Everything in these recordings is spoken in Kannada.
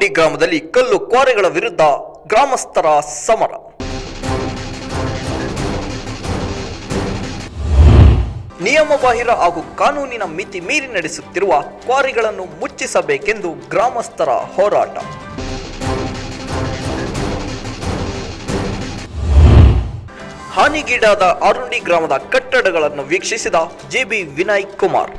ಆರುಂಡಿ ಗ್ರಾಮದಲ್ಲಿ ಕಲ್ಲು ಕ್ವಾರೆಗಳ ವಿರುದ್ಧ ಗ್ರಾಮಸ್ಥರ ಸಮರ. ನಿಯಮಬಾಹಿರ ಹಾಗೂ ಕಾನೂನಿನ ಮಿತಿ ಮೀರಿ ನಡೆಸುತ್ತಿರುವ ಕ್ವಾರಿಗಳನ್ನು ಮುಚ್ಚಿಸಬೇಕೆಂದು ಗ್ರಾಮಸ್ಥರ ಹೋರಾಟ. ಹಾನಿಗೀಡಾದ ಆರುಂಡಿ ಗ್ರಾಮದ ಕಟ್ಟಡಗಳನ್ನು ವೀಕ್ಷಿಸಿದ ಜೆಬಿ ವಿನಯ್ ಕುಮಾರ್.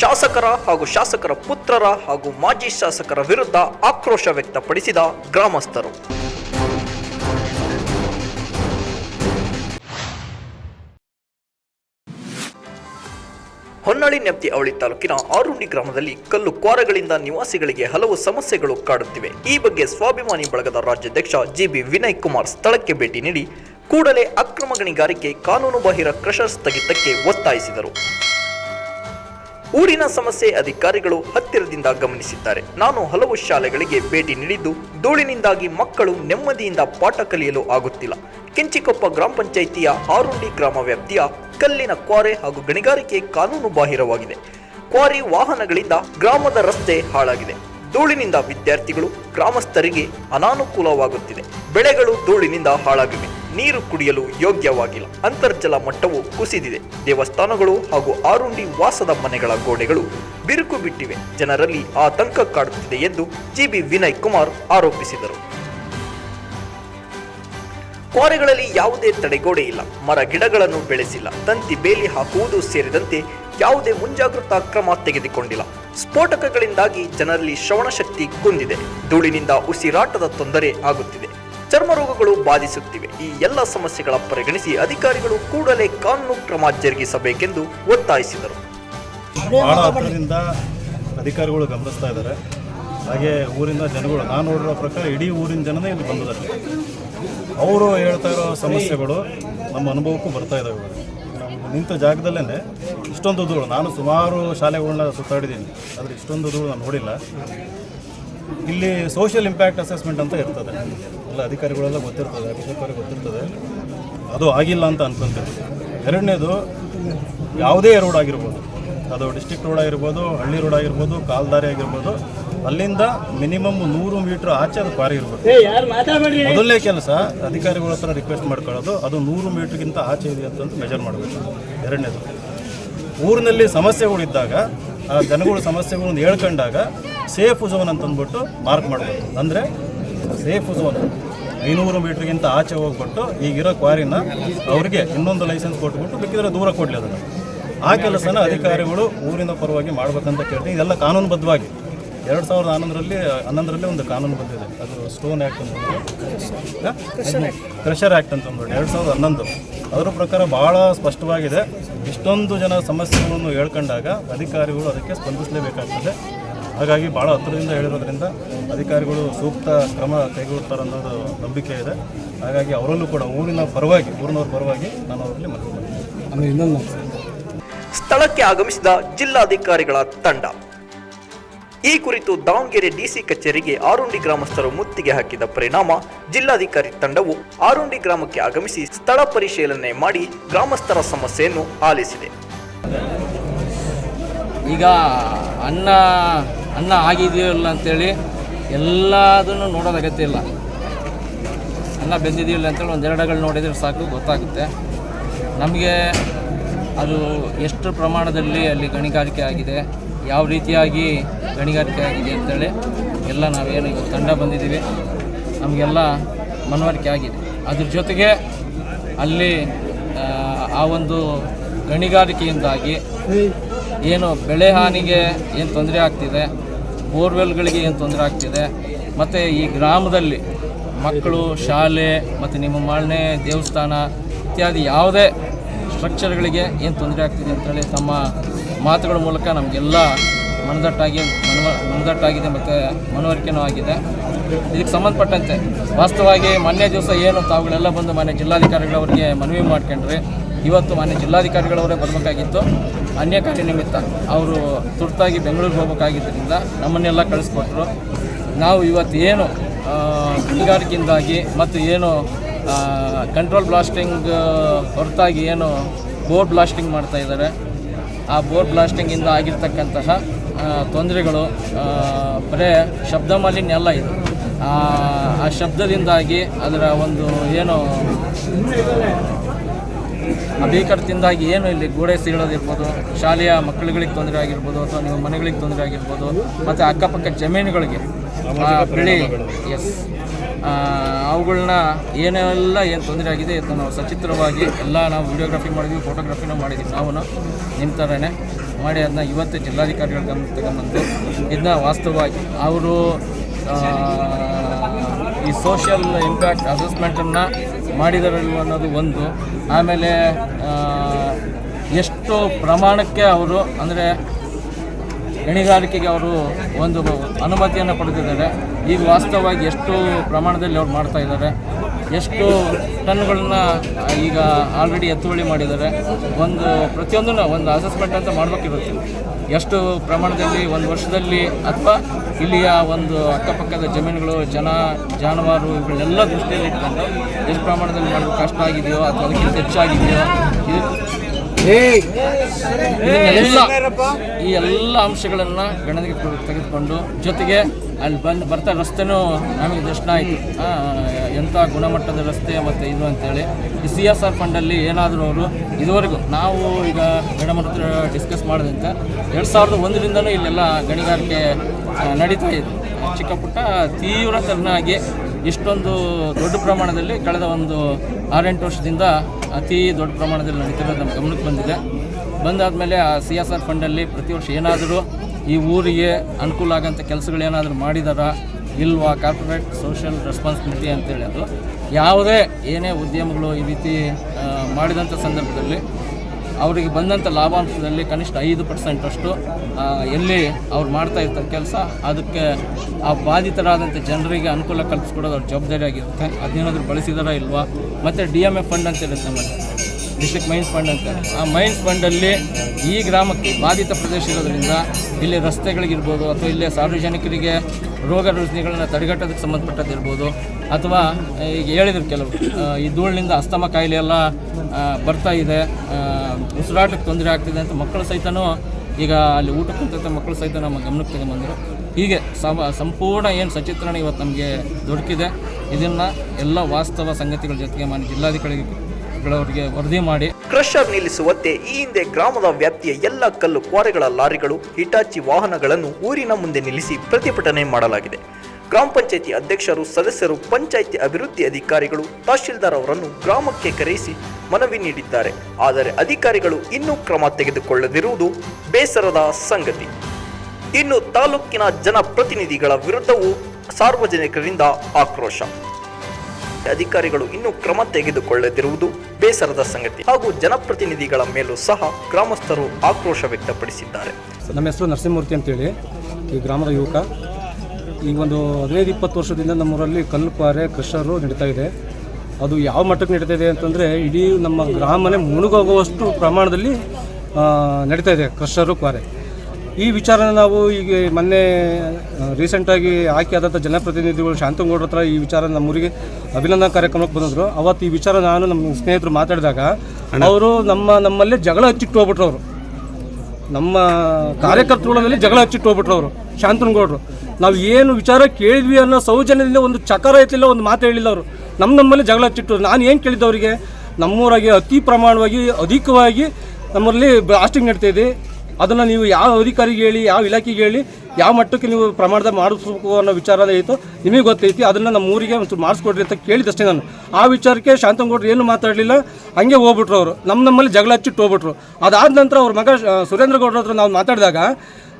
ಶಾಸಕರ ಹಾಗೂ ಶಾಸಕರ ಪುತ್ರರ ಹಾಗೂ ಮಾಜಿ ಶಾಸಕರ ವಿರುದ್ಧ ಆಕ್ರೋಶ ವ್ಯಕ್ತಪಡಿಸಿದ ಗ್ರಾಮಸ್ಥರು. ಹೊನ್ನಾಳಿ ನೆಪ್ತಿ ಅವಳಿ ತಾಲೂಕಿನ ಆರುಂಡಿ ಗ್ರಾಮದಲ್ಲಿ ಕಲ್ಲು ಕ್ವಾರಗಳಿಂದ ನಿವಾಸಿಗಳಿಗೆ ಹಲವು ಸಮಸ್ಯೆಗಳು ಕಾಡುತ್ತಿವೆ. ಈ ಬಗ್ಗೆ ಸ್ವಾಭಿಮಾನಿ ಬಳಗದ ರಾಜ್ಯಾಧ್ಯಕ್ಷ ಜಿಬಿ ವಿನಯ್ ಕುಮಾರ್ ಸ್ಥಳಕ್ಕೆ ಭೇಟಿ ನೀಡಿ, ಕೂಡಲೇ ಅಕ್ರಮ ಗಣಿಗಾರಿಕೆ ಕಾನೂನುಬಾಹಿರ ಕ್ರಷರ್ ಸ್ಥಗಿತಕ್ಕೆ ಒತ್ತಾಯಿಸಿದರು. ಊರಿನ ಸಮಸ್ಯೆ ಅಧಿಕಾರಿಗಳು ಹತ್ತಿರದಿಂದ ಗಮನಿಸಿದ್ದಾರೆ. ನಾನು ಹಲವು ಶಾಲೆಗಳಿಗೆ ಭೇಟಿ ನೀಡಿದ್ದು, ಧೂಳಿನಿಂದಾಗಿ ಮಕ್ಕಳು ನೆಮ್ಮದಿಯಿಂದ ಪಾಠ ಕಲಿಯಲು ಆಗುತ್ತಿಲ್ಲ. ಕೆಂಚಿಕೊಪ್ಪ ಗ್ರಾಮ ಪಂಚಾಯಿತಿಯ ಆರುಂಡಿ ಗ್ರಾಮ ವ್ಯಾಪ್ತಿಯ ಕಲ್ಲಿನ ಕ್ವಾರೆ ಹಾಗೂ ಗಣಿಗಾರಿಕೆ ಕಾನೂನು ಬಾಹಿರವಾಗಿದೆ ಕ್ವಾರಿ ವಾಹನಗಳಿಂದ ಗ್ರಾಮದ ರಸ್ತೆ ಹಾಳಾಗಿದೆ. ಧೂಳಿನಿಂದ ವಿದ್ಯಾರ್ಥಿಗಳು ಗ್ರಾಮಸ್ಥರಿಗೆ ಅನಾನುಕೂಲವಾಗುತ್ತಿದೆ. ಬೆಳೆಗಳು ಧೂಳಿನಿಂದ ಹಾಳಾಗಿವೆ. ನೀರು ಕುಡಿಯಲು ಯೋಗ್ಯವಾಗಿಲ್ಲ. ಅಂತರ್ಜಲ ಮಟ್ಟವು ಕುಸಿದಿದೆ. ದೇವಸ್ಥಾನಗಳು ಹಾಗೂ ಆರುಂಡಿ ವಾಸದ ಮನೆಗಳ ಗೋಡೆಗಳು ಬಿರುಕು ಬಿಟ್ಟಿವೆ. ಜನರಲ್ಲಿ ಆತಂಕ ಕಾಡುತ್ತಿದೆ ಎಂದು ಜಿಬಿ ವಿನಯ್ ಕುಮಾರ್ ಆರೋಪಿಸಿದರು. ಕ್ವಾರೆಗಳಲ್ಲಿ ಯಾವುದೇ ತಡೆಗೋಡೆ ಇಲ್ಲ. ಮರ ಗಿಡಗಳನ್ನು ಬೆಳೆಸಿಲ್ಲ. ತಂತಿ ಬೇಲಿ ಹಾಕುವುದು ಸೇರಿದಂತೆ ಯಾವುದೇ ಮುಂಜಾಗ್ರತಾ ಕ್ರಮ ತೆಗೆದುಕೊಂಡಿಲ್ಲ. ಸ್ಫೋಟಕಗಳಿಂದಾಗಿ ಜನರಲ್ಲಿ ಶ್ರವಣ ಶಕ್ತಿ ಕುಂದಿದೆ. ಧೂಳಿನಿಂದ ಉಸಿರಾಟದ ತೊಂದರೆ ಆಗುತ್ತಿದೆ. ಚರ್ಮ ರೋಗಗಳು ಬಾಧಿಸುತ್ತಿವೆ. ಈ ಎಲ್ಲ ಸಮಸ್ಯೆಗಳ ಪರಿಗಣಿಸಿ ಅಧಿಕಾರಿಗಳು ಕೂಡಲೇ ಕಾನೂನು ಕ್ರಮ ಜರುಗಿಸಬೇಕೆಂದು ಒತ್ತಾಯಿಸಿದರು. ಅಧಿಕಾರಿಗಳು ಗಮನಿಸ್ತಾ ಇದ್ದಾರೆ. ಹಾಗೆ ಊರಿನ ಜನಗಳು ನಾನು ನೋಡಿರೋ ಪ್ರಕಾರ ಇಡೀ ಊರಿನ ಜನನೇ ಇಲ್ಲಿ ಬಂದಿದ್ದಾರೆ. ಅವರು ಹೇಳ್ತಾ ಇರೋ ಸಮಸ್ಯೆಗಳು ನಮ್ಮ ಅನುಭವಕ್ಕೂ ಬರ್ತಾ ಇದ್ದಾವೆ ನಾವು ನಿಂತ ಜಾಗದಲ್ಲೇ ಇಷ್ಟೊಂದು ಧೂಳು ನಾನು ಸುಮಾರು ಶಾಲೆಗಳನ್ನ ಸುತ್ತಾಡಿದ್ದೀನಿ. ಆದರೆ ಇಷ್ಟೊಂದು ಧೂಳು ನಾನು ನೋಡಿಲ್ಲ. ಇಲ್ಲಿ ಸೋಷಿಯಲ್ ಇಂಪ್ಯಾಕ್ಟ್ ಅಸೆಸ್ಮೆಂಟ್ ಅಂತ ಇರ್ತದೆ. ಎಲ್ಲ ಅಧಿಕಾರಿಗಳೆಲ್ಲ ಗೊತ್ತಿರ್ತದೆ ಅಭಿಷೇಕರಿಗೆ ಗೊತ್ತಿರ್ತದೆ. ಅದು ಆಗಿಲ್ಲ ಅಂತ ಅನ್ಕೊಂತೀನಿ ಎರಡನೇದು ಯಾವುದೇ ರೋಡ್ ಆಗಿರ್ಬೋದು. ಅದು ಡಿಸ್ಟಿಕ್ ರೋಡ್ ಆಗಿರ್ಬೋದು ಹಳ್ಳಿ ರೋಡ್ ಆಗಿರ್ಬೋದು ಕಾಲ್ದಾರಿ ಆಗಿರ್ಬೋದು ಅಲ್ಲಿಂದ ಮಿನಿಮಮ್ ನೂರು ಮೀಟ್ರ್ ಆಚೆ ಅದು ಕ್ವಾರಿ ಇರ್ಬೋದು. ಮೊದಲನೇ ಕೆಲಸ ಅಧಿಕಾರಿಗಳ ಹತ್ರ ರಿಕ್ವೆಸ್ಟ್ ಮಾಡ್ಕೊಳ್ಳೋದು. ಅದು ನೂರು ಮೀಟ್ರ್ಗಿಂತ ಆಚೆ ಇದೆ ಅಂತ ಮೆಜರ್ ಮಾಡಬೇಕು. ಎರಡನೇದು. ಊರಿನಲ್ಲಿ ಸಮಸ್ಯೆಗಳಿದ್ದಾಗ ಆ ಜನಗಳ ಸಮಸ್ಯೆಗಳನ್ನು ಹೇಳ್ಕೊಂಡಾಗ ಸೇಫ್ ಝೋನ್ ಅಂತಂದ್ಬಿಟ್ಟು ಮಾರ್ಕ್ ಮಾಡಬೇಕು. ಅಂದರೆ ಸೇಫ್ ಝೋನ್, ಐನೂರು ಮೀಟ್ರ್ಗಿಂತ ಆಚೆ ಹೋಗ್ಬಿಟ್ಟು ಈಗಿರೋ ಕ್ವಾರಿನ ಅವ್ರಿಗೆ ಇನ್ನೊಂದು ಲೈಸೆನ್ಸ್ ಕೊಟ್ಬಿಟ್ಟು ಬೇಕಿದ್ರೆ ದೂರ ಕೊಡಲಿ ಅದನ್ನು. ಆ ಕೆಲಸನ ಅಧಿಕಾರಿಗಳು ಊರಿನ ಪರವಾಗಿ ಮಾಡಬೇಕಂತ ಕೇಳ್ತೀನಿ. ಇದೆಲ್ಲ ಕಾನೂನುಬದ್ಧವಾಗಿ. ಎರಡು ಸಾವಿರದ ಹನ್ನೊಂದರಲ್ಲಿ ಹನ್ನೊಂದರಲ್ಲಿ ಒಂದು ಕಾನೂನು ಬಂದಿದೆ. ಅದು ಸ್ಟೋನ್ ಆ್ಯಕ್ಟ್ ಅಂತ ಕ್ರೆಷರ್ ಆ್ಯಕ್ಟ್ ಅಂತ ಅಂದ್ಬಿಟ್ಟು ಎರಡು ಸಾವಿರದ ಹನ್ನೊಂದು. ಅದರ ಪ್ರಕಾರ ಭಾಳ ಸ್ಪಷ್ಟವಾಗಿದೆ. ಇಷ್ಟೊಂದು ಜನ ಸಮಸ್ಯೆಗಳನ್ನು ಹೇಳ್ಕೊಂಡಾಗ ಅಧಿಕಾರಿಗಳು ಅದಕ್ಕೆ ಸ್ಪಂದಿಸಲೇಬೇಕಾಗ್ತದೆ. ಹಾಗಾಗಿ ಭಾಳ ಹತ್ತಿರದಿಂದ ಹೇಳಿರೋದ್ರಿಂದ ಅಧಿಕಾರಿಗಳು ಸೂಕ್ತ ಕ್ರಮ ಕೈಗೊಳ್ತಾರೆ ಅನ್ನೋದು ನಂಬಿಕೆ ಇದೆ. ಹಾಗಾಗಿ ಅವರಲ್ಲೂ ಕೂಡ ಊರಿನ ಪರವಾಗಿ ಊರಿನವ್ರ ಪರವಾಗಿ ನಾನು ಅವರಲ್ಲಿ ಮನವಿ ಮಾಡ್ತೀನಿ. ಸ್ಥಳಕ್ಕೆ ಆಗಮಿಸಿದ ಜಿಲ್ಲಾಧಿಕಾರಿಗಳ ತಂಡ. ಈ ಕುರಿತು ದಾವಣಗೆರೆ ಡಿಸಿ ಕಚೇರಿಗೆ ಆರುಂಡಿ ಗ್ರಾಮಸ್ಥರು ಮುತ್ತಿಗೆ ಹಾಕಿದ ಪರಿಣಾಮ ಜಿಲ್ಲಾಧಿಕಾರಿ ತಂಡವು ಆರುಂಡಿ ಗ್ರಾಮಕ್ಕೆ ಆಗಮಿಸಿ ಸ್ಥಳ ಪರಿಶೀಲನೆ ಮಾಡಿ ಗ್ರಾಮಸ್ಥರ ಸಮಸ್ಯೆಯನ್ನು ಆಲಿಸಿದೆ. ಈಗ ಅನ್ನ ಅನ್ನ ಆಗಿದೆಯೋ ಇಲ್ಲ ಅಂತೇಳಿ ಎಲ್ಲದನ್ನು ನೋಡೋದು ಅಗತ್ಯ ಇಲ್ಲ. ಅನ್ನ ಬೆಂದಿದೆಯೋ ಇಲ್ಲ ಅಂತೇಳಿ ಎರಡಗಳು ನೋಡಿದರೆ ಸಾಕು, ಗೊತ್ತಾಗುತ್ತೆ. ನಮಗೆ ಅದು ಎಷ್ಟು ಪ್ರಮಾಣದಲ್ಲಿ ಅಲ್ಲಿ ಗಣಿಗಾರಿಕೆ ಆಗಿದೆ ಯಾವ ರೀತಿಯಾಗಿ ಗಣಿಗಾರಿಕೆ ಆಗಿದೆ ಅಂತೇಳಿ ಎಲ್ಲ ನಾವೇನು ಈಗ ತಂಡ ಬಂದಿದ್ದೀವಿ. ನಮಗೆಲ್ಲ ಮನವರಿಕೆ ಆಗಿದೆ. ಅದ್ರ ಜೊತೆಗೆ ಅಲ್ಲಿ ಆ, ಒಂದು ಗಣಿಗಾರಿಕೆಯಿಂದಾಗಿ ಏನು ಬೆಳೆ ಹಾನಿಗೆ ಏನು ತೊಂದರೆ ಆಗ್ತಿದೆ ಬೋರ್ವೆಲ್ಗಳಿಗೆ ಏನು ತೊಂದರೆ ಆಗ್ತಿದೆ ಮತ್ತು ಈ ಗ್ರಾಮದಲ್ಲಿ ಮಕ್ಕಳು ಶಾಲೆ ಮತ್ತು ನಿಮ್ಮ ಮಾಳನೆ ದೇವಸ್ಥಾನ ಇತ್ಯಾದಿ ಯಾವುದೇ ಸ್ಟ್ರಕ್ಚರ್ಗಳಿಗೆ ಏನು ತೊಂದರೆ ಆಗ್ತಿದೆ ಅಂತೇಳಿ ತಮ್ಮ ಮಾತುಗಳ ಮೂಲಕ ನಮಗೆಲ್ಲ ಮನದಟ್ಟಾಗಿ ಮನವ ಮನದಟ್ಟಾಗಿದೆ ಮತ್ತು ಮನವರಿಕೆನೂ ಆಗಿದೆ. ಇದಕ್ಕೆ ಸಂಬಂಧಪಟ್ಟಂತೆ ವಾಸ್ತವವಾಗಿ ಮೊನ್ನೆ ದಿವಸ ಏನು ತಾವುಗಳೆಲ್ಲ ಬಂದು ಮಾನ್ಯ ಜಿಲ್ಲಾಧಿಕಾರಿಗಳವರಿಗೆ ಮನವಿ ಮಾಡ್ಕೊಂಡ್ರಿ ಇವತ್ತು ಮಾನ್ಯ ಜಿಲ್ಲಾಧಿಕಾರಿಗಳವರೇ ಬರಬೇಕಾಗಿತ್ತು. ಅನ್ಯ ಕಾರ್ಯ ನಿಮಿತ್ತ ಅವರು ತುರ್ತಾಗಿ ಬೆಂಗಳೂರಿಗೆ ಹೋಗಬೇಕಾಗಿದ್ದರಿಂದ ನಮ್ಮನ್ನೆಲ್ಲ ಕಳಿಸ್ಕೊಟ್ರು. ನಾವು ಇವತ್ತು ಏನು ಆ, ಗಣಿಗಾರಿಕೆಯಿಂದಾಗಿ ಮತ್ತು ಏನು ಕಂಟ್ರೋಲ್ ಬ್ಲಾಸ್ಟಿಂಗ್ ಹೊರತಾಗಿ ಏನು ಬೋರ್ಡ್ ಬ್ಲಾಸ್ಟಿಂಗ್ ಮಾಡ್ತಾ ಇದ್ದಾರೆ. ಆ ಬೋರ್ ಬ್ಲಾಸ್ಟಿಂಗಿಂದ ಆಗಿರ್ತಕ್ಕಂತಹ ತೊಂದರೆಗಳು ಬರೇ ಶಬ್ದ ಮಾಲಿನ್ಯ ಅಲ್ಲ ಇದು. ಆ, ಶಬ್ದದಿಂದಾಗಿ ಅದರ ಒಂದು ಏನು ಅಭೀಕರದಿಂದಾಗಿ ಏನು ಇಲ್ಲಿ ಗೋಡೆ ಸಿಗಳೋದಿರ್ಬೋದು ಶಾಲೆಯ ಮಕ್ಕಳುಗಳಿಗೆ ತೊಂದರೆ ಆಗಿರ್ಬೋದು ಅಥವಾ ನಿಮ್ಮ ಮನೆಗಳಿಗೆ ತೊಂದರೆ ಆಗಿರ್ಬೋದು ಮತ್ತು ಅಕ್ಕಪಕ್ಕ ಜಮೀನುಗಳಿಗೆ ಬೆಳೆ ಎಸ್ ಅವುಗಳನ್ನ ಏನೆಲ್ಲ ಏನು ತೊಂದರೆ ಆಗಿದೆ ಇದನ್ನು ನಾವು ಸಚಿತ್ರವಾಗಿ ಎಲ್ಲ ನಾವು ವಿಡಿಯೋಗ್ರಫಿ ಮಾಡಿದ್ವಿ ಫೋಟೋಗ್ರಫಿನೂ ಮಾಡಿದ್ವಿ. ನಾವು ನಿಮ್ಮ ಥರನೇ ಮಾಡಿ ಅದನ್ನ ಇವತ್ತು ಜಿಲ್ಲಾಧಿಕಾರಿಗಳ ಗಮನ ತಗೊಂಬಂದು ಇದನ್ನ ವಾಸ್ತವವಾಗಿ ಅವರು ಈ ಸೋಷಿಯಲ್ ಇಂಪ್ಯಾಕ್ಟ್ ಅಸೆಸ್ಮೆಂಟನ್ನು ಮಾಡಿದಾರಲ್ವ ಅನ್ನೋದು ಒಂದು. ಆಮೇಲೆ ಎಷ್ಟು ಪ್ರಮಾಣಕ್ಕೆ ಅವರು ಅಂದರೆ ಗಣಿಗಾರಿಕೆಗೆ ಅವರು ಒಂದು ಅನುಮತಿಯನ್ನು ಪಡೆದಿದ್ದಾರೆ. ಈಗ ವಾಸ್ತವವಾಗಿ ಎಷ್ಟು ಪ್ರಮಾಣದಲ್ಲಿ ಅವ್ರು ಮಾಡ್ತಾ ಇದ್ದಾರೆ. ಎಷ್ಟು ಟನ್ಗಳನ್ನ ಈಗ ಆಲ್ರೆಡಿ ಎತ್ತುವಳಿ ಮಾಡಿದ್ದಾರೆ. ಒಂದು, ಪ್ರತಿಯೊಂದನ್ನು ಒಂದು ಅಸೆಸ್ಮೆಂಟ್ ಅಂತ ಮಾಡಬೇಕಿರುತ್ತೆ. ಎಷ್ಟು ಪ್ರಮಾಣದಲ್ಲಿ ಒಂದು ವರ್ಷದಲ್ಲಿ ಅಥವಾ ಇಲ್ಲಿಯ ಒಂದು ಅಕ್ಕಪಕ್ಕದ ಜಮೀನುಗಳು, ಜನ, ಜಾನುವಾರು ಇವುಗಳನ್ನೆಲ್ಲ ದೃಷ್ಟಿಯಲ್ಲಿ ಇಟ್ಕೊಂಡು ಎಷ್ಟು ಪ್ರಮಾಣದಲ್ಲಿ ಮಾಡೋದು ಕಷ್ಟ ಆಗಿದೆಯೋ ಅಥವಾ ಅದಕ್ಕಿಂತ ಹೆಚ್ಚಾಗಿದೆಯೋ, ಇದು ಈ ಎಲ್ಲ ಅಂಶಗಳನ್ನು ಗಣನೆಗೆ ತೆಗೆ- ತೆಗೆದುಕೊಂಡು ಜೊತೆಗೆ ಅಲ್ಲಿ ಬಂದು ಬರ್ತಾ ರಸ್ತೆನೂ ನಮಗೆ ದರ್ಶನ ಆಯಿತು. ಎಂಥ ಗುಣಮಟ್ಟದ ರಸ್ತೆ ಮತ್ತು ಇದು ಅಂತೇಳಿ. ಈ ಸಿ ಎಸ್ ಆರ್ ಫಂಡಲ್ಲಿ ಏನಾದರೂ ಅವರು ಇದುವರೆಗೂ ನಾವು ಈಗ ಮೇಡಮ್ ಹತ್ರ ಡಿಸ್ಕಸ್ ಮಾಡಿದಂತೆ ಎರಡು ಸಾವಿರದ ಒಂದರಿಂದನೂ ಇಲ್ಲೆಲ್ಲ ಗಣಿಗಾರಿಕೆ ನಡೀತಾ ಇದೆ. ಚಿಕ್ಕ ಪುಟ್ಟ ತೀವ್ರ ತೆರನಾಗಿ ಇಷ್ಟೊಂದು ದೊಡ್ಡ ಪ್ರಮಾಣದಲ್ಲಿ ಕಳೆದ ಒಂದು ಆರೆಂಟು ವರ್ಷದಿಂದ ಅತಿ ದೊಡ್ಡ ಪ್ರಮಾಣದಲ್ಲಿ ನಡೀತಿರೋದು ನಮ್ಮ ಗಮನಕ್ಕೆ ಬಂದಿದೆ. ಬಂದಾದಮೇಲೆ ಆ ಸಿ ಎಸ್ ಆರ್ ಫಂಡಲ್ಲಿ ಪ್ರತಿ ವರ್ಷ ಏನಾದರೂ ಈ ಊರಿಗೆ ಅನುಕೂಲ ಆಗೋಂಥ ಕೆಲಸಗಳೇನಾದರೂ ಮಾಡಿದಾರಾ, ಇಲ್ವಾ? ಕಾರ್ಪೊರೇಟ್ ಸೋಷಿಯಲ್ ರೆಸ್ಪಾನ್ಸಿಬಿಲಿಟಿ ಅಂತೇಳಿ ಅದು. ಯಾವುದೇ ಏನೇ ಉದ್ಯಮಗಳು ಈ ರೀತಿ ಮಾಡಿದಂಥ ಸಂದರ್ಭದಲ್ಲಿ ಅವರಿಗೆ ಬಂದಂಥ ಲಾಭಾಂಶದಲ್ಲಿ ಕನಿಷ್ಠ ಐದು ಪರ್ಸೆಂಟಷ್ಟು ಎಲ್ಲಿ ಅವ್ರು ಮಾಡ್ತಾ ಇರ್ತಾರೆ ಕೆಲಸ, ಅದಕ್ಕೆ ಆ ಬಾಧಿತರಾದಂಥ ಜನರಿಗೆ ಅನುಕೂಲ ಕಲ್ಪಿಸ್ಕೊಡೋದು ಅವ್ರ ಜವಾಬ್ದಾರಿ ಆಗಿರುತ್ತೆ ಅದನ್ನೇನಾದರೂ ಬಳಸಿದಾರಾ ಇಲ್ವಾ? ಮತ್ತು ಡಿ ಎಂ ಎ ಫಂಡ್ ಅಂತ ಇರುತ್ತೆ ನಮ್ಮಲ್ಲಿ ಡಿಸ್ಟ್ರಿಕ್ಟ್ ಮೈನ್ಸ್ ಫಂಡ್ ಅಂತ ಆ ಮೈನ್ಸ್ ಫಂಡಲ್ಲಿ ಈ ಗ್ರಾಮಕ್ಕೆ ಬಾಧಿತ ಪ್ರದೇಶ ಇರೋದರಿಂದ ಇಲ್ಲಿ ರಸ್ತೆಗಳಿಗಿರ್ಬೋದು ಅಥವಾ ಇಲ್ಲಿ ಸಾರ್ವಜನಿಕರಿಗೆ ರೋಗ ರುಜಿನಗಳನ್ನ ತಡೆಗಟ್ಟೋದಕ್ಕೆ ಸಂಬಂಧಪಟ್ಟದ್ದಿರ್ಬೋದು ಅಥವಾ ಈಗ ಹೇಳಿದ್ರು ಕೆಲವು ಈ ಧೂಳಿನಿಂದ ಅಸ್ತಮ ಕಾಯಿಲೆ ಎಲ್ಲ ಬರ್ತಾ ಇದೆ. ಉಸಿರಾಟಕ್ಕೆ ತೊಂದರೆ ಆಗ್ತಿದೆ ಅಂತ ಮಕ್ಕಳು ಸಹಿತನೂ ಈಗ ಅಲ್ಲಿ ಊಟಕ್ಕೆ ಕುಂತ ಮಕ್ಕಳು ಸಹಿತ ನಮ್ಮ ಗಮನಕ್ಕೆ ತಗೊಂಬಂದರು. ಹೀಗೆ ಸಮ, ಸಂಪೂರ್ಣ ಏನು ಸಚಿತ್ರಣ ಇವತ್ತು ನಮಗೆ ದೊರಕಿದೆ. ಇದನ್ನು ಎಲ್ಲ ವಾಸ್ತವ ಸಂಗತಿಗಳ ಜೊತೆಗೆ ಮಾನ್ಯ ಜಿಲ್ಲಾಧಿಕಾರಿಗಳವರಿಗೆ ವರದಿ ಮಾಡಿ. ಕ್ರಷರ್ ನಿಲ್ಲಿಸುವಂತೆ ಈ ಹಿಂದೆ ಗ್ರಾಮದ ವ್ಯಾಪ್ತಿಯ ಎಲ್ಲ ಕಲ್ಲು ಕ್ವಾರೆಗಳ ಲಾರಿಗಳು, ಹಿಟಾಚಿ ವಾಹನಗಳನ್ನು ಊರಿನ ಮುಂದೆ ನಿಲ್ಲಿಸಿ ಪ್ರತಿಭಟನೆ ಮಾಡಲಾಗಿದೆ. ಗ್ರಾಮ ಪಂಚಾಯಿತಿ ಅಧ್ಯಕ್ಷರು, ಸದಸ್ಯರು, ಪಂಚಾಯಿತಿ ಅಭಿವೃದ್ಧಿ ಅಧಿಕಾರಿಗಳು, ತಹಶೀಲ್ದಾರ್ ಅವರನ್ನು ಗ್ರಾಮಕ್ಕೆ ಕರೆಯಿಸಿ ಮನವಿ ನೀಡಿದ್ದಾರೆ. ಆದರೆ ಅಧಿಕಾರಿಗಳು ಇನ್ನೂ ಕ್ರಮ ತೆಗೆದುಕೊಳ್ಳದಿರುವುದು ಬೇಸರದ ಸಂಗತಿ. ಇನ್ನು ತಾಲೂಕಿನ ಜನಪ್ರತಿನಿಧಿಗಳ ವಿರುದ್ಧವೂ ಸಾರ್ವಜನಿಕರಿಂದ ಆಕ್ರೋಶ. ಅಧಿಕಾರಿಗಳು ಇನ್ನೂ ಕ್ರಮ ತೆಗೆದುಕೊಳ್ಳದಿರುವುದು ಬೇಸರದ ಸಂಗತಿ. ಹಾಗೂ ಜನಪ್ರತಿನಿಧಿಗಳ ಮೇಲೂ ಸಹ ಗ್ರಾಮಸ್ಥರು ಆಕ್ರೋಶ ವ್ಯಕ್ತಪಡಿಸಿದ್ದಾರೆ. ನಮ್ಮ ಹೆಸರು ನರಸಿಂಹಮೂರ್ತಿ ಅಂತೇಳಿ. ಈ ಗ್ರಾಮದ ಯುವಕ. ಈ ಒಂದು ಹದಿನೈದು, ಇಪ್ಪತ್ತು ವರ್ಷದಿಂದ ನಮ್ಮೂರಲ್ಲಿ ಕಲ್ಲು ಪಾರೆ ಕ್ರಷರು ನಡೀತಾ ಇದೆ. ಅದು ಯಾವ ಮಟ್ಟಕ್ಕೆ ನಡೀತಾ ಇದೆ ಅಂತಂದರೆ, ಇಡೀ ನಮ್ಮ ಗ್ರಾಮನೇ ಮುಳುಗೋಗುವಷ್ಟು ಪ್ರಮಾಣದಲ್ಲಿ ನಡೀತಾ ಇದೆ ಕ್ರಷರು, ಕ್ವಾರೆ. ಈ ವಿಚಾರನ ನಾವು ಈಗ ಮೊನ್ನೆ ರೀಸೆಂಟಾಗಿ ಆಯ್ಕೆ ಆದಂಥ ಜನಪ್ರತಿನಿಧಿಗಳು ಶಾಂತಗೌಡ್ರ ಹತ್ರ ಈ ವಿಚಾರ ನಮ್ಮೂರಿಗೆ ಅಭಿನಂದನಾ ಕಾರ್ಯಕ್ರಮಕ್ಕೆ ಬಂದಿದ್ರು. ಅವತ್ತು ಈ ವಿಚಾರ ನಾನು ನಮ್ಮ ಸ್ನೇಹಿತರು ಮಾತಾಡಿದಾಗ ಅವರು ನಮ್ಮ ನಮ್ಮಲ್ಲೇ ಜಗಳ ಹಚ್ಚಿಟ್ಟು ಹೋಗ್ಬಿಟ್ರು ಅವರು ನಮ್ಮ ಕಾರ್ಯಕರ್ತರುಗಳಲ್ಲಿ ಜಗಳ ಹಚ್ಚಿಟ್ಟು ಹೋಗ್ಬಿಟ್ರು ಅವರು ಶಾಂತನಗೌಡರು ನಾವು ಏನು ವಿಚಾರ ಕೇಳಿದ್ವಿ ಅನ್ನೋ ಸೌಜನ್ಯದಿಂದ ಒಂದು ಚಕಾರ ಐತಿಲ್ಲ ಒಂದು ಮಾತು ಹೇಳಿಲ್ಲ ಅವರು. ನಮ್ಮ ನಮ್ಮಲ್ಲಿ ಜಗಳ ಹಚ್ಚಿಟ್ಟು ನಾನು ಏನು ಕೇಳಿದ್ದವರಿಗೆ ಅವರಿಗೆ? ನಮ್ಮೂರಾಗೆ ಅತಿ ಪ್ರಮಾಣವಾಗಿ ಅಧಿಕವಾಗಿ ನಮ್ಮಲ್ಲಿ ಬ್ಲಾಸ್ಟಿಂಗ್ ನಡೀತಾ ಇದೆ. ಅದನ್ನು ನೀವು ಯಾವ ಅಧಿಕಾರಿಗೆ ಹೇಳಿ, ಯಾವ ಇಲಾಖೆಗೆ ಹೇಳಿ, ಯಾವ ಮಟ್ಟಕ್ಕೆ ನೀವು ಪ್ರಮಾಣದ ಮಾಡಿಸ್ಬೇಕು ಅನ್ನೋ ವಿಚಾರ ಐತೋ ನಿಮಗೆ ಗೊತ್ತೈತಿ, ಅದನ್ನು ನಮ್ಮ ಊರಿಗೆ ಒಂಚೂರು ಮಾಡಿಸ್ಕೊಡ್ರಿ ಅಂತ ಕೇಳಿದಷ್ಟೇ ನಾನು. ಆ ವಿಚಾರಕ್ಕೆ ಶಾಂತನಗೌಡರು ಏನು ಮಾತಾಡಲಿಲ್ಲ, ಹಂಗೆ ಹೋಗ್ಬಿಟ್ರು ಅವರು. ನಮ್ಮ ನಮ್ಮಲ್ಲಿ ಜಗಳ ಹಚ್ಚಿಟ್ಟು ಹೋಗ್ಬಿಟ್ರು. ಅದಾದ ನಂತರ ಅವ್ರ ಮಗ ಸುರೇಂದ್ರ ಗೌಡ್ರ ಹತ್ರ ನಾವು ಮಾತಾಡಿದಾಗ,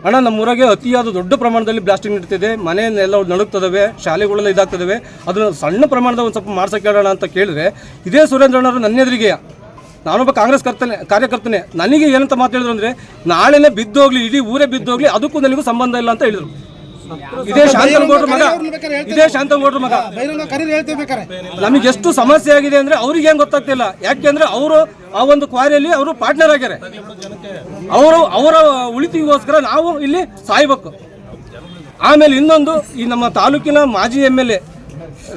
ಅಣ್ಣ, ನಮ್ಮ ಊರಾಗೆ ಅತಿಯಾದ ದೊಡ್ಡ ಪ್ರಮಾಣದಲ್ಲಿ ಬ್ಲಾಸ್ಟಿಂಗ್ ನಡೀತಿದೆ, ಮನೆಯನ್ನೆಲ್ಲ ನಡುಗ್ತದವೆ, ಶಾಲೆಗಳೆಲ್ಲ ಇದಾಗ್ತದವೆ, ಅದನ್ನು ಸಣ್ಣ ಪ್ರಮಾಣದ ಒಂದು ಸ್ವಲ್ಪ ಮಾಡ್ಸಕ್ಕೆ ಹೇಳೋಣ ಅಂತ ಕೇಳಿದ್ರೆ, ಇದೇ ಸುರೇಂದ್ರ ಅಣ್ಣವರು ನನ್ನ ಎದುರಿಗೆ ನಾನೊಬ್ಬ ಕಾಂಗ್ರೆಸ್ ಕರ್ತನೆ ಕಾರ್ಯಕರ್ತನೆ. ನನಗೆ ಏನಂತ ಮಾತು ಹೇಳಿದ್ರು ಅಂದ್ರೆ ನಾಳೆನೇ ಬಿದ್ದೋಗ್ಲಿ ಇಡೀ ಊರೇ ಬಿದ್ದೋಗ್ಲಿ ಅದಕ್ಕೂ ನನಗೂ ಸಂಬಂಧ ಇಲ್ಲ ಅಂತ ಹೇಳಿದರು. ಇದೇ ಶಾಂತನಗೌಡ್ರ ಮಗ. ಇದೇ ಶಾಂತನಗೌಡ್ರ ಮಗ. ನಮಗೆ ಎಷ್ಟು ಸಮಸ್ಯೆ ಆಗಿದೆ ಅಂದ್ರೆ ಅವ್ರಿಗೆ ಏನ್ ಗೊತ್ತಾಗ್ತಿಲ್ಲ. ಯಾಕೆಂದ್ರೆ ಅವರು ಆ ಒಂದು ಕ್ವಾರಿಯಲ್ಲಿ ಅವರು ಪಾರ್ಟ್ನರ್ ಆಗ್ಯಾರೆ. ಅವರು ಅವರ ಉಳಿತಿಗೋಸ್ಕರ ನಾವು ಇಲ್ಲಿ ಸಾಯ್ಬೇಕು. ಆಮೇಲೆ ಇನ್ನೊಂದು ಈ ನಮ್ಮ ತಾಲೂಕಿನ ಮಾಜಿ ಎಂ ಎಲ್ ಎ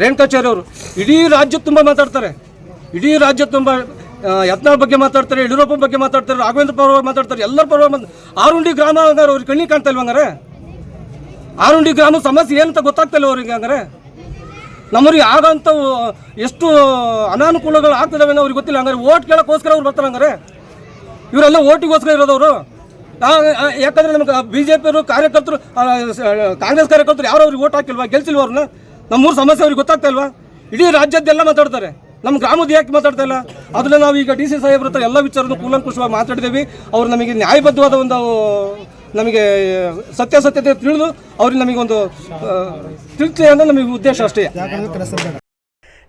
ರೇಣುಕಾಚಾರ್ಯ ಅವರು ಇಡೀ ರಾಜ್ಯ ತುಂಬ ಮಾತಾಡ್ತಾರೆ. ಇಡೀ ರಾಜ್ಯ ತುಂಬ ಯತ್ನಾಳ್ ಬಗ್ಗೆ ಮಾತಾಡ್ತಾರೆ, ಯಡಿಯೂರಪ್ಪ ಬಗ್ಗೆ ಮಾತಾಡ್ತಾರೆ, ರಾಘವೇಂದ್ರ ಪರವಾಗಿ ಮಾತಾಡ್ತಾರೆ, ಎಲ್ಲರ ಪರವಾಗಿ ಆರುಂಡಿ ಗ್ರಾಮ ಅಂದ್ರೆ ಅವ್ರಿಗೆ ಕಣ್ಣಿಗೆ ಕಾಣ್ತಾ ಇಲ್ವ ಹಂಗಾರೆ? ಆರುಂಡಿ ಗ್ರಾಮದ ಸಮಸ್ಯೆ ಏನಂತ ಗೊತ್ತಾಗ್ತಾ ಇಲ್ಲ ಅವ್ರಿಗೆ ಹಂಗಾರೆ? ನಮ್ಮವ್ರಿಗೆ ಆಗಂತ ಎಷ್ಟು ಅನಾನುಕೂಲಗಳು ಆಗ್ತದವೆ ಅವ್ರಿಗೆ ಗೊತ್ತಿಲ್ಲ ಹಂಗಾರೆ. ಓಟ್ ಕೇಳೋಕ್ಕೋಸ್ಕರ ಅವ್ರು ಬರ್ತಾರೆ ಹಂಗಾರೆ. ಇವರೆಲ್ಲ ಓಟಿಗೋಸ್ಕರ ಇರೋದವರು. ಯಾಕಂದ್ರೆ ನಮ್ಗೆ ಬಿ ಜೆ ಪಿಯವರು ಕಾರ್ಯಕರ್ತರು ಕಾಂಗ್ರೆಸ್ ಕಾರ್ಯಕರ್ತರು ಯಾರು ಅವ್ರಿಗೆ ಓಟ್ ಹಾಕಿಲ್ವಾ? ಗೆಲ್ಸಿಲ್ವ ಅವ್ರನ್ನ? ನಮ್ಮೂರು ಸಮಸ್ಯೆ ಅವ್ರಿಗೆ ಗೊತ್ತಾಗ್ತಾ ಇಲ್ವಾ? ಇಡೀ ರಾಜ್ಯದ್ದೆಲ್ಲ ಮಾತಾಡ್ತಾರೆ. ನಮ್ಮ ಗ್ರಾಮದ ಯಾಕೆ ಮಾತಾಡ್ತಾ ಇಲ್ಲ? ಅದನ್ನ ನಾವು ಈಗ ಡಿ ಸಿ ಸಾಹೇಬ್ರ ಹತ್ರ ಎಲ್ಲ ವಿಚಾರನೂ ಕೂಲಂಕುಷವಾಗಿ ಮಾತಾಡಿದ್ದೇವೆ ಅವ್ರು ನಮಗೆ ನ್ಯಾಯಬದ್ಧವಾದ ಒಂದು ನಮಗೆ ಸತ್ಯಾಸತ್ಯತೆ ತಿಳಿದು ಅವ್ರಿಗೆ ನಮಗೆ ಒಂದು ತಿಳಿಸ್ಲಿ ಅನ್ನೋ ನಮಗೆ ಉದ್ದೇಶ ಅಷ್ಟೇ.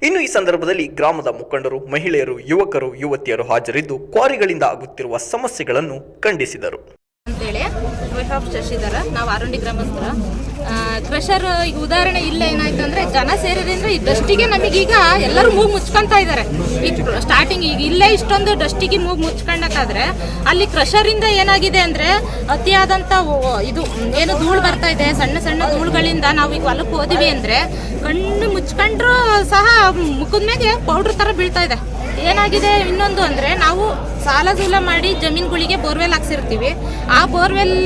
ಇನ್ನು ಈ ಸಂದರ್ಭದಲ್ಲಿ ಗ್ರಾಮದ ಮುಖಂಡರು ಮಹಿಳೆಯರು ಯುವಕರು ಯುವತಿಯರು ಹಾಜರಿದ್ದು ಕ್ವಾರಿಗಳಿಂದ ಆಗುತ್ತಿರುವ ಸಮಸ್ಯೆಗಳನ್ನು ಖಂಡಿಸಿದರು. ಅಂತೇಳಿ ವೈಫ್ ಆಫ್ ಶಶಿಧರ ನಾವು ಆರಂಡಿ ಗ್ರಾಮಸ್ಥರ. ಕ್ರಷರ್ ಈಗ ಉದಾಹರಣೆ ಇಲ್ಲ ಏನಾಯ್ತು ಅಂದ್ರೆ ಜನ ಸೇರಿದ್ರಿಂದ ಈ ಡಸ್ಟಿಗೆ ನಮಗೀಗ ಎಲ್ಲರೂ ಮೂಗು ಮುಚ್ಕೊಂತ ಇದ್ದಾರೆ ಈಗ ಸ್ಟಾರ್ಟಿಂಗ್ ಈಗ ಇಲ್ಲೇ ಇಷ್ಟೊಂದು ಡಸ್ಟಿಗೆ ಮೂಗು ಮುಚ್ಕೊಂಡಕ್ಕಾದ್ರೆ ಅಲ್ಲಿ ಕ್ರಷರಿಂದ ಏನಾಗಿದೆ ಅಂದ್ರೆ ಅತಿಯಾದಂತ ಇದು ಏನು ಧೂಳು ಬರ್ತಾ ಇದೆ, ಸಣ್ಣ ಸಣ್ಣ ಧೂಳುಗಳಿಂದ ನಾವು ಈಗ ಹೊಲಕ್ಕೆ ಹೋದಿವಿ ಅಂದ್ರೆ ಕಣ್ಣು ಮುಚ್ಕೊಂಡ್ರು ಸಹ ಮುಖದ ಮೇಲೆ ಪೌಡ್ರ್ ತರ ಬೀಳ್ತಾ ಇದೆ. ಏನಾಗಿದೆ ಇನ್ನೊಂದು ಅಂದ್ರೆ ನಾವು ಸಾಲ ಸೂಲ ಮಾಡಿ ಜಮೀನುಗಳಿಗೆ ಬೋರ್ವೆಲ್ ಹಾಕ್ಸಿರ್ತೀವಿ. ಆ ಬೋರ್ವೆಲ್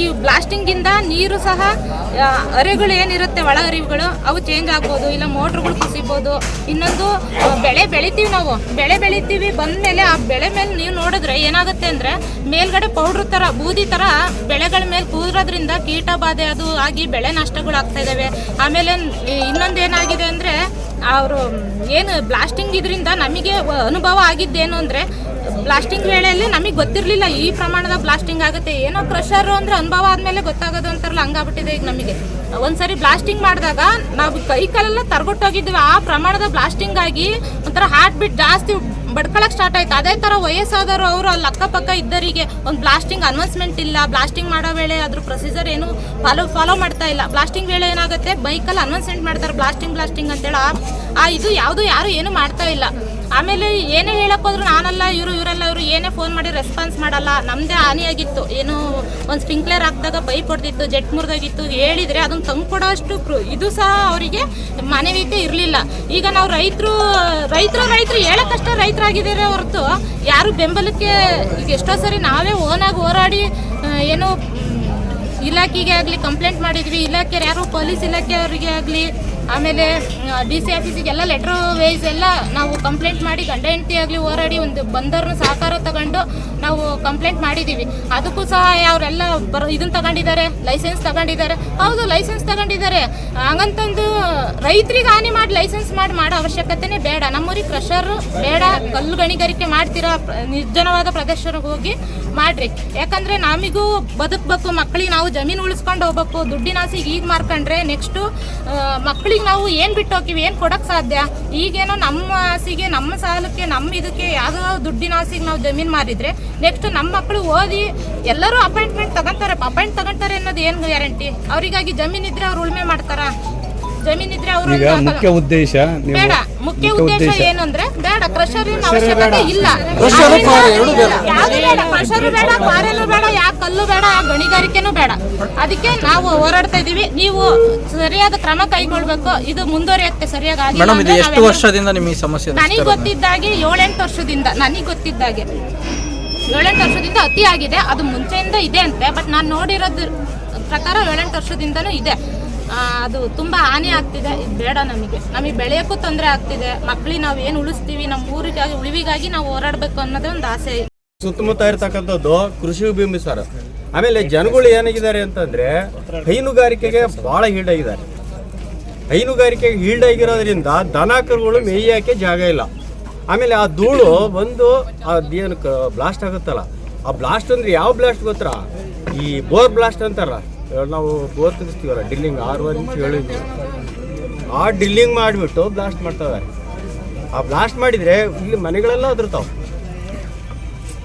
ಈ ಬ್ಲಾಸ್ಟಿಂಗ್ ಇಂದ ನೀರು ಸಹ ಆ, ಅರೆಗಳು ಏನಿರುತ್ತೆ ಒಳ ಅರಿವುಗಳು ಅವು ಚೇಂಜ್ ಆಗ್ಬೋದು ಇಲ್ಲ ಮೋಟ್ರ್ಗಳು ಕುಸಿಬೋದು. ಇನ್ನೊಂದು ಬೆಳೆ ಬೆಳಿತೀವಿ ನಾವು. ಬೆಳೆ ಬೆಳಿತೀವಿ ಬಂದಮೇಲೆ ಆ ಬೆಳೆ ಮೇಲೆ ನೀವು ನೋಡಿದ್ರೆ ಏನಾಗುತ್ತೆ ಅಂದರೆ ಮೇಲ್ಗಡೆ ಪೌಡ್ರ್ ಥರ ಬೂದಿ ಥರ ಬೆಳೆಗಳ ಮೇಲೆ ಕೂರೋದ್ರಿಂದ ಕೀಟ ಬಾಧೆ ಅದು ಆಗಿ ಬೆಳೆ ನಷ್ಟಗಳು ಆಗ್ತಾ ಇದ್ದಾವೆ ಆಮೇಲೆ ಇನ್ನೊಂದು ಏನಾಗಿದೆ ಅಂದ್ರೆ ಅವರು ಏನು ಬ್ಲಾಸ್ಟಿಂಗ್ ಇದರಿಂದ ನಮಗೆ ಅನುಭವ ಆಗಿದ್ದೇನು ಅಂದರೆ ಬ್ಲಾಸ್ಟಿಂಗ್ ವೇಳೆಯಲ್ಲಿ ನಮಗೆ ಗೊತ್ತಿರಲಿಲ್ಲ ಈ ಪ್ರಮಾಣದ ಬ್ಲಾಸ್ಟಿಂಗ್ ಆಗುತ್ತೆ, ಏನೋ ಕ್ರಷರು ಅಂದ್ರೆ ಅನುಭವ ಆದಮೇಲೆ ಗೊತ್ತಾಗೋದು ಅಂತಾರಲ್ಲ, ಹಂಗಾಗ್ಬಿಟ್ಟಿದೆ ಈಗ ನಮಗೆ. ಒಂದ್ಸರಿ ಬ್ಲಾಸ್ಟಿಂಗ್ ಮಾಡಿದಾಗ ನಾವು ಕೈ ಕಾಲೆಲ್ಲ ಆ ಪ್ರಮಾಣದ ಬ್ಲಾಸ್ಟಿಂಗ್ ಆಗಿ ಒಂಥರ ಹಾರ್ಟ್ ಬಿಟ್ ಜಾಸ್ತಿ ಬಡ್ಕೊಳಕ್ ಸ್ಟಾರ್ಟ್ ಆಯ್ತು. ಅದೇ ತರ ವಯಸ್ಸಾದವರು ಅವರು ಅಲ್ಲಿ ಅಕ್ಕಪಕ್ಕ ಇದ್ದರಿಗೆ ಒಂದು ಬ್ಲಾಸ್ಟಿಂಗ್ ಅನೌನ್ಸ್ಮೆಂಟ್ ಇಲ್ಲ ಬ್ಲಾಸ್ಟಿಂಗ್ ಮಾಡೋ ವೇಳೆ ಅದ್ರ ಪ್ರೊಸೀಜರ್ ಏನು ಫಾಲೋ ಫಾಲೋ ಮಾಡ್ತಾ ಇಲ್ಲ. ಬ್ಲಾಸ್ಟಿಂಗ್ ವೇಳೆ ಏನಾಗುತ್ತೆ? ಬೈಕಲ್ಲಿ ಅನೌನ್ಸ್ಮೆಂಟ್ ಮಾಡ್ತಾರೆ ಬ್ಲಾಸ್ಟಿಂಗ್ ಬ್ಲಾಸ್ಟಿಂಗ್ ಅಂತೇಳಿ. ಆ- ಆ ಇದು ಯಾವುದು ಯಾರು ಏನು ಮಾಡ್ತಾ ಇಲ್ಲ. ಆಮೇಲೆ ಏನೇ ಹೇಳಕ್ ಹೋದ್ರು ನಾನಲ್ಲ, ಇವರು, ಇವರೆಲ್ಲ ಇವರು ಏನೇ ಫೋನ್ ಮಾಡಿ ರೆಸ್ಪಾನ್ಸ್ ಮಾಡಲ್ಲ. ನಮ್ದೇ ಹಾನಿಯಾಗಿತ್ತು. ಏನು ಒಂದು ಸ್ಪ್ರಿಂಕ್ಲರ್ ಹಾಕಿದಾಗ ಪೈಪ್ ಹೊಡೆದಿತ್ತು ಜೆಟ್ ಮುರಿದಾಗಿತ್ತು, ಹೇಳಿದ್ರೆ ಅದನ್ನ ತಂದು ಇದು ಸಹ ಅವರಿಗೆ ಮನವಿಕೆ ಇರಲಿಲ್ಲ. ಈಗ ನಾವು ರೈತರು ರೈತರು ರೈತರು ಹೇಳಕ್ಕಷ್ಟೇ ರೈತರಾಗಿದ್ದಾರೆ ಹೊರತು ಯಾರು ಬೆಂಬಲಕ್ಕೆ ಈಗ ಎಷ್ಟೋ ಸರಿ ನಾವೇ ಓನಾಗಿ ಹೋರಾಡಿ ಏನೋ ಇಲಾಖೆಗೆ ಆಗಲಿ ಕಂಪ್ಲೇಂಟ್ ಮಾಡಿದ್ವಿ ಇಲಾಖೆ ಯಾರು ಪೊಲೀಸ್ ಇಲಾಖೆಯವರಿಗೆ ಆಗಲಿ ಆಮೇಲೆ ಡಿ ಸಿ ಆಫೀಸಿಗೆಲ್ಲ ಲೆಟ್ರ್ ವೈಸ್ ಎಲ್ಲ ನಾವು ಕಂಪ್ಲೇಂಟ್ ಮಾಡಿ ಗಂಡ ಹೆಂಡತಿ ಆಗಲಿ ಹೋರಾಡಿ ಒಂದು ಬಂದವ್ರನ್ನ ಸಹಕಾರ ತಗೊಂಡು ನಾವು ಕಂಪ್ಲೇಂಟ್ ಮಾಡಿದ್ದೀವಿ ಅದಕ್ಕೂ ಸಹ ಅವರೆಲ್ಲ ಬರೋ ಇದನ್ನ ತಗೊಂಡಿದ್ದಾರೆ ಲೈಸೆನ್ಸ್ ತಗೊಂಡಿದ್ದಾರೆ. ಹೌದು ಲೈಸೆನ್ಸ್ ತಗೊಂಡಿದ್ದಾರೆ. ಹಂಗಂತಂದು ರೈತರಿಗೆ ಹಾನಿ ಮಾಡಿ ಲೈಸೆನ್ಸ್ ಮಾಡಿ ಮಾಡೋ ಅವಶ್ಯಕತೆನೇ ಬೇಡ. ನಮ್ಮೂರಿಗೆ ಕ್ರಷರು ಬೇಡ, ಕಲ್ಲು ಗಣಿಗಾರಿಕೆ ಮಾಡ್ತಿರೋ ನಿರ್ಜನವಾದ ಪ್ರದೇಶಕ್ಕೆ ಹೋಗಿ ಮಾಡ್ರಿ. ಯಾಕಂದ್ರೆ ನಮಗೂ ಬದುಕಬೇಕು, ಮಕ್ಕಳಿಗೆ ನಾವು ಜಮೀನು ಉಳಿಸ್ಕೊಂಡು ಹೋಗ್ಬೇಕು, ದುಡ್ಡಿನ ಈಗ ಮಾರ್ಕೊಂಡ್ರೆ ನೆಕ್ಸ್ಟು ಮಕ್ಕಳಿಗೆ ನಾವು ಏನು ಬಿಟ್ಟು ಹೋಗ್ತೀವಿ, ಏನು ಕೊಡೋಕ್ಕೆ ಸಾಧ್ಯ? ಈಗೇನೋ ನಮ್ಮ ಆಸೆಗೆ ನಮ್ಮ ಸಾಲಕ್ಕೆ, ನಮ್ಮ ಇದಕ್ಕೆ ಯಾವುದೋ ದುಡ್ಡಿನ ಆಸೆಗೆ ನಾವು ಜಮೀನು ಮಾರಿದ್ರೆ ನೆಕ್ಸ್ಟ್ ನಮ್ಮ ಮಕ್ಕಳು ಓದಿ ಎಲ್ಲರೂ ಅಪಾಯಿಂಟ್ಮೆಂಟ್ ತಗೊಂತಾರೆ. ಅಪಾಯಿಂಟ್ ತಗೊಂತಾರೆ ಅನ್ನೋದು ಏನು ಗ್ಯಾರಂಟಿ ಅವರಿಗಾಗಿ ಜಮೀನ್ ಇದ್ರೆ ಅವ್ರು ಉಳುಮೆ ಮಾಡ್ತಾರ? ಜಮೀನ್ ಇದ್ರೆ ಅವರು ಈಗ ಮುಖ್ಯ ಉದ್ದೇಶ ನೀವು ಬೇಡ. ಮುಖ್ಯ ಉದ್ದೇಶ ಏನು ಅಂದ್ರೆ ಬೇಡ ಕ್ರಷರ್ ಅವಶ್ಯಕತೆ ಇಲ್ಲ. ಕ್ರಷರ್, ಬೇಡ. ಯಾವ್ದು ಬೇಡ. ಕ್ರಷರ್ ಬೇಡ ಕ್ವಾರೆನೂ ಬೇಡ ಯಾ ಕಲ್ಲು ಬೇಡ ಆ ಗಣಿಗಾರಿಕೆನೂ ಬೇಡ. ಅದಕ್ಕೆ ನಾವು ಹೋರಾಡ್ತಾ ಇದೀವಿ ನೀವು ಸರಿಯಾದ ಕ್ರಮ ಕೈಗೊಳ್ಬೇಕು. ಇದು ಮುಂದುವರಿಯುತ್ತೆ ಸರಿಯಾಗಿ. ಮೇಡಮ್ ಇದು ಎಷ್ಟು ವರ್ಷದಿಂದ ನಿಮಗೆ ಈ ಸಮಸ್ಯೆ? ನನಗೆ ಗೊತ್ತಿದ್ದಾಗೆ ಏಳೆಂಟು ವರ್ಷದಿಂದ ನನಗೆ ಗೊತ್ತಿದ್ದಾಗೆ. ಏಳೆಂಟು ವರ್ಷದಿಂದ ಅತಿ ಆಗಿದೆ ಅದು ಮುಂಚೆಯಿಂದ ಇದೆ ಅಂತೆ ಬಟ್ ನಾನು ನೋಡಿರೋದ್ರ ಪ್ರಕಾರ ಏಳೆಂಟು ವರ್ಷದಿಂದನೂ ಇದೆ. ಅದು ತುಂಬಾ ಹಾನಿ ಆಗ್ತಿದೆ. ಬೇಡ ನಮಗೆ. ನಮಗೆ ಬೆಳೆಯೋಕ್ಕೂ ತೊಂದರೆ ಆಗ್ತಿದೆ. ಮಕ್ಕಳಿಗೆ ನಾವು ಏನು ಉಳಿಸ್ತೀವಿ? ನಮ್ಮ ಊರಿಗಾಗಿ, ಉಳಿವಿಗಾಗಿ ನಾವು ಹೋರಾಡಬೇಕು ಅನ್ನೋದೇ ಒಂದು ಆಸೆ. ಸುತ್ತಮುತ್ತ ಇರತಕ್ಕಂಥದ್ದು ಕೃಷಿ ಭೂಮಿ ಸರ್. ಆಮೇಲೆ ಜನಗಳು ಏನಾಗಿದ್ದಾರೆ ಅಂತಂದ್ರೆ, ಹೈನುಗಾರಿಕೆಗೆ ಬಹಳ ಹೀಲ್ಡಾಗಿದ್ದಾರೆ ಹೈನುಗಾರಿಕೆಗೆ ಹೀಲ್ಡಾಗಿರೋದ್ರಿಂದ ದನ ಕರುಗಳು ಮೇಯಕ್ಕೆ ಜಾಗ ಇಲ್ಲ. ಆಮೇಲೆ ಆ ಧೂಳು ಬಂದು ಅದೇನು ಬ್ಲಾಸ್ಟ್ ಆಗುತ್ತಲ್ಲ? ಆ ಬ್ಲಾಸ್ಟ್ ಅಂದ್ರೆ ಯಾವ ಬ್ಲಾಸ್ಟ್ ಗೊತ್ತಾ? ಈ ಬೋರ್ ಬ್ಲಾಸ್ಟ್ ಅಂತಾರಲ್ಲ. ನಾವು ಬೋರ್ ಡಿಲ್ಲಿಂಗ್ ಡ್ರಿಲ್ಲಿಂಗ್ ಆರು ಇಂಚ್ ಏಳು ಆ ಡಿಲ್ಲಿಂಗ್ ಮಾಡಿಬಿಟ್ಟು ಬ್ಲಾಸ್ಟ್ ಮಾಡ್ತಾವೆ ಆ ಬ್ಲಾಸ್ಟ್ ಮಾಡಿದರೆ ಇಲ್ಲಿ ಮನೆಗಳೆಲ್ಲ ಅದ್ರತಾವೆ.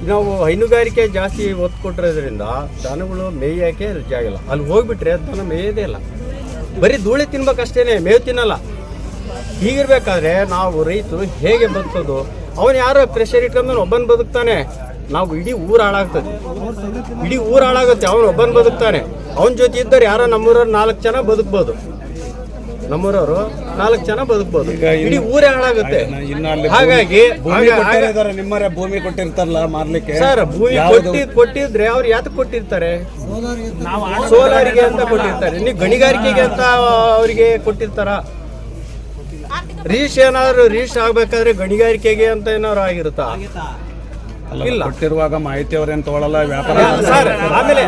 ನಾವು ಹೈನುಗಾರಿಕೆ ಜಾಸ್ತಿ ಒತ್ತು ಕೊಟ್ಟಿರೋದ್ರಿಂದ ದನಗಳು ಮೇಯಕ್ಕೆ ರುಚಿ ಆಗಿಲ್ಲ. ಅಲ್ಲಿ ಹೋಗಿಬಿಟ್ರೆ ದನ ಮೇಯೋದೇ ಇಲ್ಲ. ಬರೀ ಧೂಳಿ ತಿನ್ಬೇಕಷ್ಟೇ ಮೇವು ತಿನ್ನಲ್ಲ. ಹೀಗಿರ್ಬೇಕಾದ್ರೆ ನಾವು ರೈತರು ಹೇಗೆ ಬದುಕೋದು ಅವನು ಯಾರೋ ಪ್ರೆಷರ್ ಇಟ್ಕೊಂಡು ಒಬ್ಬನ್ ಬದುಕ್ತಾನೆ. ನಾವು ಇಡೀ ಊರು ಹಾಳಾಗ್ತದೆ. ಇಡೀ ಊರು ಹಾಳಾಗುತ್ತೆ, ಅವನು ಒಬ್ಬನ್ ಬದುಕ್ತಾನೆ. ಅವನ ಜೊತೆ ಇದ್ದರೆ ಯಾರೋ ನಮ್ಮೂರವ್ರು ನಾಲ್ಕು ಜನ ಬದುಕ್ಬೋದು. ನಮ್ಮೂರವರು ನಾಲ್ಕು ಜನ ಬದುಕ್ಬೋದು. ಇಡೀ ಊರೇ ಹಾಳಾಗುತ್ತೆ. ಹಾಗಾಗಿ ನಿಮ್ಮರೇ ಭೂಮಿ ಕೊಟ್ಟಿರ್ತಾರಲ್ಲ ಮಾರ್ಲಿಕ್ಕೆ. ಸರ್ ಭೂಮಿ? ಕೊಟ್ಟಿ ಕೊಟ್ಟಿದ್ರೆ ಅವ್ರು ಯಾತಕ್ಕೆ ಕೊಟ್ಟಿರ್ತಾರೆ? ಸೋಲಾರಿಗೆ ಅಂತ ಕೊಟ್ಟಿರ್ತಾರೆ. ನೀವು ಗಣಿಗಾರಿಕೆಗೆ ಅಂತ ಅವರಿಗೆ ಕೊಟ್ಟಿರ್ತಾರ? ರೀಶ್ ಏನಾದ್ರು ರೀಶ್ ಆಗ್ಬೇಕಾದ್ರೆ ಗಣಿಗಾರಿಕೆಗೆ ಅಂತ ಏನಾದ್ರು ಆಗಿರುತ್ತಾ? ಇಲ್ಲ. ಕೊಟ್ಟಿರುವಾಗ ಮಾಹಿತಿ ಅವ್ರೇನು ತಗೊಳ್ಳಲ್ಲ ವ್ಯಾಪಾರ ಸರ್ ಆಮೇಲೆ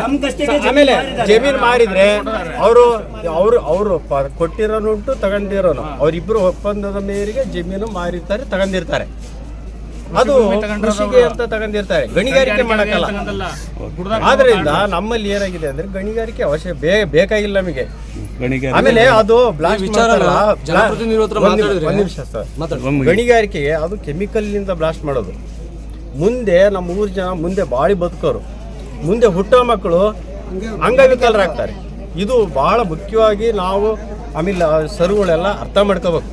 ಆಮೇಲೆ ಜಮೀನು ಮಾರಿದ್ರೆ ಅವರು ಅವರು ಅವರು ಕೊಟ್ಟಿರೋನುಂಟು ತಗೊಂಡಿರೋನು. ಅವರಿಬ್ರು ಒಪ್ಪಂದದ ಮೇರೆಗೆ ಜಮೀನು ಮಾರಿರ್ತಾರೆ ತಗೊಂಡಿರ್ತಾರೆ. ಅದು ಕೃಷಿಗೆ ಅಂತ ತಗೊಂಡಿರ್ತಾರೆ. ಗಣಿಗಾರಿಕೆ ಮಾಡಕ್ಕಲ್ಲ. ಆದ್ರಿಂದ ನಮ್ಮಲ್ಲಿ ಏನಾಗಿದೆ ಅಂದ್ರೆ ಗಣಿಗಾರಿಕೆ ಅವಶ್ಯ ಬೇ ಬೇಕಾಗಿಲ್ಲ ನಮಗೆ. ಆಮೇಲೆ ಅದು ಗಣಿಗಾರಿಕೆಗೆ ಅದು ಕೆಮಿಕಲ್ನಿಂದ ಬ್ಲಾಸ್ಟ್ ಮಾಡೋದು. ಮುಂದೆ ನಮ್ಮ ಊರು ಜನ ಮುಂದೆ ಬಾಳಿ ಬದುಕೋರು. ಮುಂದೆ ಹುಟ್ಟೋ ಮಕ್ಕಳು ಅಂಗವಿಕಲರಾಗ್ತಾರೆ ಇದು ಬಹಳ ಮುಖ್ಯವಾಗಿ ನಾವು ಆಮೇಲೆ ಸರ್ಗಳೆಲ್ಲ ಅರ್ಥ ಮಾಡ್ಕೋಬೇಕು.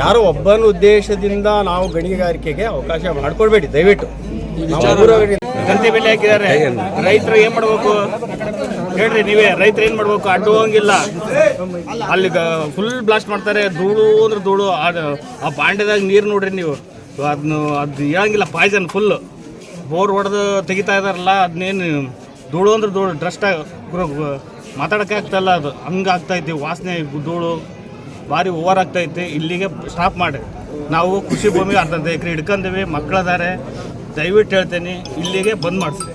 ಯಾರೋ ಒಬ್ಬನ ಉದ್ದೇಶದಿಂದ ನಾವು ಗಣಿಗಾರಿಕೆಗೆ ಅವಕಾಶ ಮಾಡ್ಕೊಡ್ಬೇಡಿ ದಯವಿಟ್ಟು. ಬೆಲೆ ಹಾಕಿದ್ದಾರೆ. ರೈತರು ಏನ್ ಮಾಡ್ಬೇಕು? ಹೇಳ್ರಿ ನೀವೇ ರೈತರು ಏನ್ ಮಾಡ್ಬೇಕು? ಅಡ್ಡುವಂಗಿಲ್ಲ ಅಲ್ಲಿ ಫುಲ್ ಬ್ಲಾಸ್ಟ್ ಮಾಡ್ತಾರೆ. ಧೂಳು ಅಂದ್ರೆ ಧೂಳು. ಆ ಪಾಂಡ್ಯದಾಗ ನೀರು ನೋಡ್ರಿ ನೀವು. ಅದನ್ನು ಅದು ಹೇಳಂಗಿಲ್ಲ ಪಾಯ್ಸನ್ ಫುಲ್ ಬೋರ್ ಹೊಡೆದು ತೆಗಿತಾ ಇದಾರಲ್ಲ ಅದನ್ನೇನು ಧೂಳು ಅಂದ್ರೆ ಧೂಳು ಡ್ರಸ್ಟ್ ಮಾತಾಡಕ್ಕೆ ಆಗ್ತಾಯಿಲ್ಲ ಅದು. ಹಂಗೆ ಆಗ್ತೈತಿ ವಾಸನೆ ಧೂಳು ಭಾರಿ ಓವರ್ ಆಗ್ತೈತಿ ಇಲ್ಲಿಗೆ ಸ್ಟಾಪ್ ಮಾಡಿ. ನಾವು ಕೃಷಿ ಭೂಮಿ ಅರ್ಧ ಎಕರೆ ಹಿಡ್ಕೊಂಡಿವಿ ಮಕ್ಕಳದಾರೆ ದಯವಿಟ್ಟು ಹೇಳ್ತೇನೆ, ಇಲ್ಲಿಗೆ ಬಂದ್ ಮಾಡಿಸಿ.